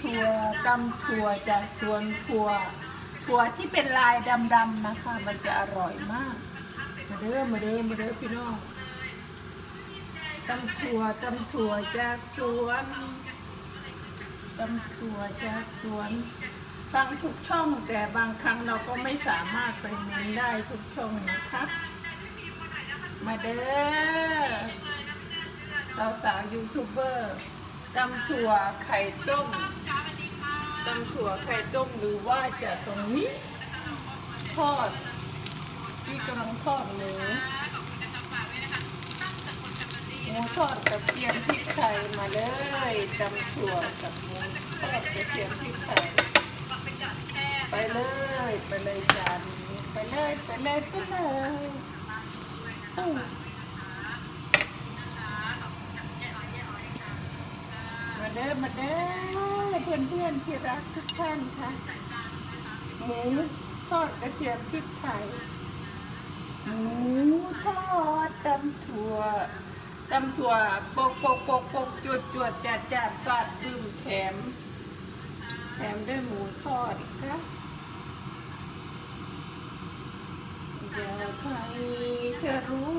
ถั่วตำถั่วจากสวนถั่ว ถั่วที่เป็นลายดำๆนะคะ มันจะอร่อยมาก มาเด้อมาเด้อมาเด้อพี่น้องตำถั่วตำถั่วจากสวนตำถั่วจากสวนฟังทุกช่องแต่บางครั้งเราก็ไม่สามารถไปเมนได้ทุกช่องนะคะ มาเด้อสาวๆยูทูบเบอร์ ตำถั่วไข่ต้มตำถั่วไข่ต้มหรือว่าจะตรงนี้ทอดที่กำลังทอดหมูหมูทอดกับเทียมพริกไทยมาเลยตำถั่วกับหมูทอดกับเทียมพริกไทยไปเลย ไปเลยจานไปเลย ไปเลย ไปเลย มาเด้อมาเด้อเพื่อนเพื่อนที่รักทุกท่านค่ะหมูทอดกระเทียมพริกไทยหมูทอดตำถั่วตำถั่วโปกโปกโปกโปกจวดจวดจัดจัดฟาดบึ้มแถม แถมด้วยหมูทอดค่ะอยากให้เธอรู้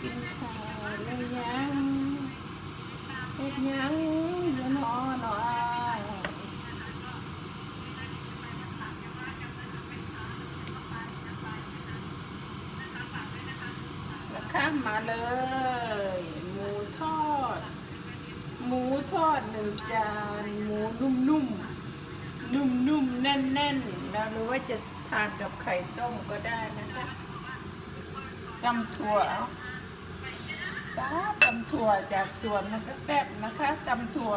กินข้าวแล้วยัง เฮ็ดห ยังอยู่นอหนอยข้ามมาเลย หมูทอด หมูทอดหนึ่งจาน หมูนุ่มๆ นุ่มๆ แน่นๆแล้วหรือว่าจะทานกับไข่ต้มก็ได้นะคะตำถั่วเอา ป้าตำถั่วจากสวนมันก็แซ่บนะคะตำถั่ว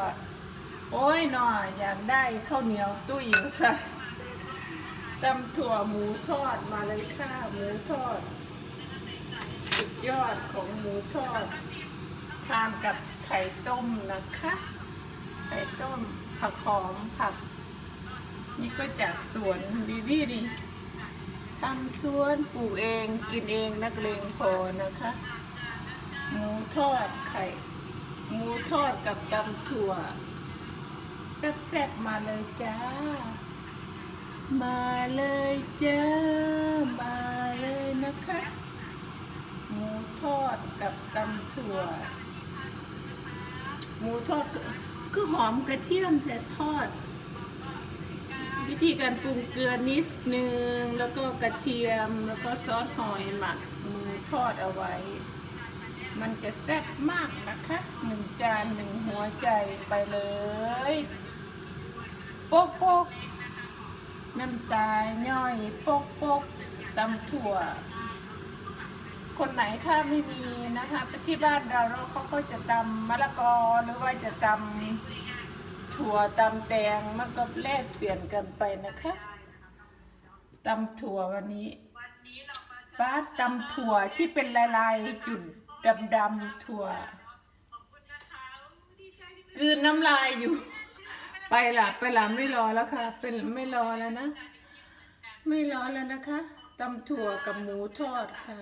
โอ้ยหน่อยอยากได้ข้าวเหนียวตู้อิ๋วใส่ตำถั่วหมูทอดมาเลยค่ะหมูทอด สุดยอดของหมูทอด ทานกับไข่ต้มนะคะ ไข่ต้มผักหอมผัก นี่ก็จากสวนบีบี้ดิทำสวนปลูกเองกินเองนักเลงพอนะคะ หมูทอดไข่หมูทอดกับตำถั่วแซ่บๆมาเลยจ้า มาเลยจ้า มาเลยนะคะ หมูทอดกับตำถั่ว หมูทอดก็คือหอมกระเทียมแต่ทอด วิธีการปรุงเกลือนิดนึง แล้วก็กระเทียมแล้วก็ซอสหอยหมักหมูทอดเอาไว้ มันจะแซ่บมากนะคะหนึ่งจานหนึ่งหัวใจไปเลย โป๊กโป๊กน้ำตาลย่อยโป๊กโป๊กตำถั่ว คนไหนถ้าไม่มีนะคะที่บ้านเราเราเขาก็จะตำมะละกอหรือว่าจะตำถั่วตำแตงมันก็แลกเปลี่ยนกันไปนะคะตำถั่ววันนี้ป้าตำถั่วที่เป็นลายๆจุด ดำๆถั่วกลืนน้ำลายอยู่ ไปละไปละไม่รอแล้วค่ะ เป็นไม่รอแล้วนะ ไม่รอแล้วนะคะตำถั่วกับหมูทอดค่ะ